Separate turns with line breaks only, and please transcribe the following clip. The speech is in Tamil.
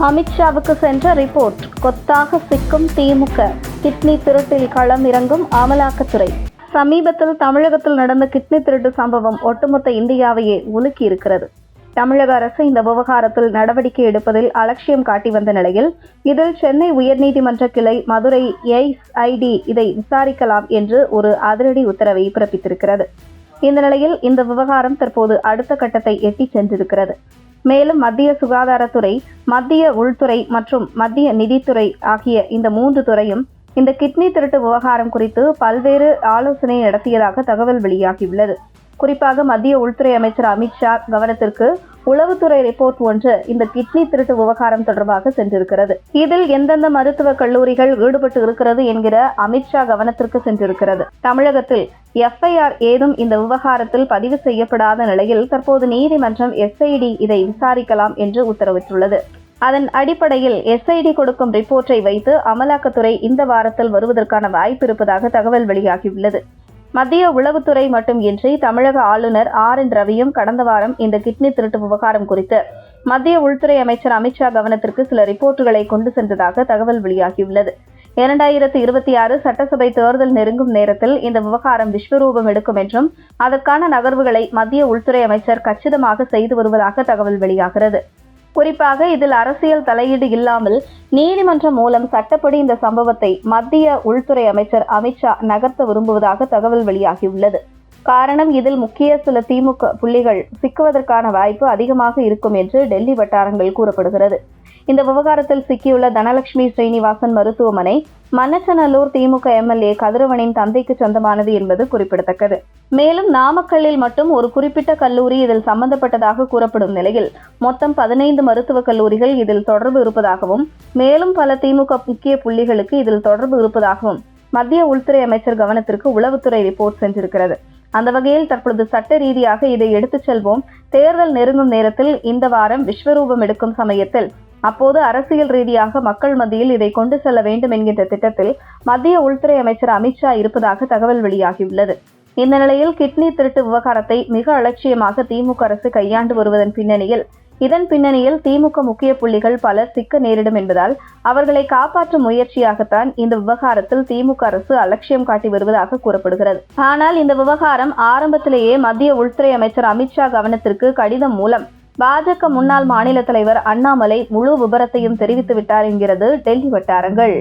அமித்ஷாவுக்கு சென்ற ரிப்போர்ட் கொத்தாக சிக்கும் திமுக. கிட்னி திருட்டில் களம் இறங்கும் அமலாக்கத்துறை. சமீபத்தில் தமிழகத்தில் நடந்த கிட்னி திருட்டு சம்பவம் ஒட்டுமொத்த இந்தியாவையே உலுக்கி இருக்கிறது தமிழக அரசு இந்த விவகாரத்தில் நடவடிக்கை எடுப்பதில் அலட்சியம் காட்டி வந்த நிலையில் இதில் சென்னை உயர்நீதிமன்ற கிளை மதுரை எஸ்ஐடி இதை விசாரிக்கலாம் என்று ஒரு அதிரடி உத்தரவை பிறப்பித்திருக்கிறது. இந்த நிலையில் இந்த விவகாரம் தற்போது அடுத்த கட்டத்தை எட்டி சென்றிருக்கிறது. மேலும் மத்திய சுகாதாரத்துறை மத்திய உள்துறை மற்றும் மத்திய நிதித்துறை ஆகிய இந்த மூன்று துறையும் இந்த கிட்னி திருட்டு விவகாரம் குறித்து பல்வேறு ஆலோசனை நடத்தியதாக தகவல் வெளியாகியுள்ளது. குறிப்பாக மத்திய உள்துறை அமைச்சர் அமித்ஷா கவனத்திற்கு உளவுத்துறை ரிப்போர்ட் ஒன்று இந்த கிட்னி திருட்டு விவகாரம் தொடர்பாக சென்றிருக்கிறது. இதில் எந்தெந்த மருத்துவக் கல்லூரிகள் ஈடுபட்டு இருக்கிறது என்கிற அமித்ஷா கவனத்திற்கு சென்றிருக்கிறது. தமிழகத்தில் எஃப்ஐஆர் ஏதும் இந்த விவகாரத்தில் பதிவு செய்யப்படாத நிலையில் தற்போது நீதிமன்றம் எஸ்ஐடி இதை விசாரிக்கலாம் என்று உத்தரவிட்டுள்ளது. அதன் அடிப்படையில் எஸ்ஐடி கொடுக்கும் ரிப்போர்ட்டை வைத்து அமலாக்கத்துறை இந்த வாரத்தில் வருவதற்கான வாய்ப்பு இருப்பதாக தகவல் வெளியாகியுள்ளது. மத்திய உளவுத்துறை மட்டுமின்றி தமிழக ஆளுநர் ஆர் என் ரவியும் கடந்த வாரம் இந்த கிட்னி திருட்டு விவகாரம் குறித்து மத்திய உள்துறை அமைச்சர் அமித்ஷா கவனத்திற்கு சில ரிப்போர்ட்டுகளை கொண்டு சென்றதாக தகவல் வெளியாகியுள்ளது. இரண்டாயிரத்து இருபத்தி ஆறு சட்டசபை தேர்தல் நெருங்கும் நேரத்தில் இந்த விவகாரம் விஸ்வரூபம் எடுக்கும் என்றும் அதற்கான நகர்வுகளை மத்திய உள்துறை அமைச்சர் கச்சிதமாக செய்து வருவதாக தகவல் வெளியாகிறது. குறிப்பாக இதில் அரசியல் தலையீடு இல்லாமல் நீதிமன்றம் மூலம் சட்டப்படி இந்த சம்பவத்தை மத்திய உள்துறை அமைச்சர் அமித்ஷா நகர்த்த விரும்புவதாக தகவல் வெளியாகியுள்ளது. காரணம் இதில் முக்கிய சில திமுக புள்ளிகள் சிக்குவதற்கான வாய்ப்பு அதிகமாக இருக்கும் என்று டெல்லி வட்டாரங்கள் கூறப்படுகிறது. இந்த விவகாரத்தில் சிக்கியுள்ள தனலட்சுமி ஸ்ரீனிவாசன் மருத்துவமனை மன்னச்சநல்லூர் திமுக எம்எல்ஏ கதிரவனின் தந்தைக்கு சொந்தமானது என்பது குறிப்பிடத்தக்கது. மேலும் நாமக்கல்லில் மட்டும் ஒரு குறிப்பிட்ட கல்லூரி இதில் சம்பந்தப்பட்டதாக கூறப்படும் நிலையில் மொத்தம் பதினைந்து மருத்துவக் கல்லூரிகள் இதில் தொடர்பு இருப்பதாகவும் மேலும் பல திமுக முக்கிய புள்ளிகளுக்கு இதில் தொடர்பு இருப்பதாகவும் மத்திய உள்துறை அமைச்சர் கவனத்திற்கு உளவுத்துறை ரிப்போர்ட் சென்றிருக்கிறது. அந்த வகையில் தற்பொழுது சட்ட ரீதியாக இதை எடுத்துச் செல்வோம். தேர்தல் நெருங்கும் நேரத்தில் இந்த வாரம் விஸ்வரூபம் எடுக்கும் சமயத்தில் அப்போது அரசியல் ரீதியாக மக்கள் மத்தியில் இதை கொண்டு செல்ல வேண்டும் என்கின்ற திட்டத்தில் மத்திய உள்துறை அமைச்சர் அமித்ஷா இருப்பதாக தகவல் வெளியாகியுள்ளது. இந்த நிலையில் கிட்னி திருட்டு விவகாரத்தை மிக அலட்சியமாக திமுக அரசு கையாண்டு வருவதன் பின்னணியில் இதன் பின்னணியில் திமுக முக்கிய புள்ளிகள் பலர் சிக்க நேரிடும் என்பதால் அவர்களை காப்பாற்றும் முயற்சியாகத்தான் இந்த விவகாரத்தில் திமுக அரசு அலட்சியம் காட்டி வருவதாக கூறப்படுகிறது. ஆனால் இந்த விவகாரம் ஆரம்பத்திலேயே மத்திய உள்துறை அமைச்சர் அமித்ஷா கவனத்திற்கு கடிதம் மூலம் பாஜக முன்னாள் மாநில தலைவர் அண்ணாமலை முழு விபரத்தையும் தெரிவித்து விட்டார் என்கிறது டெல்லி வட்டாரங்கள்.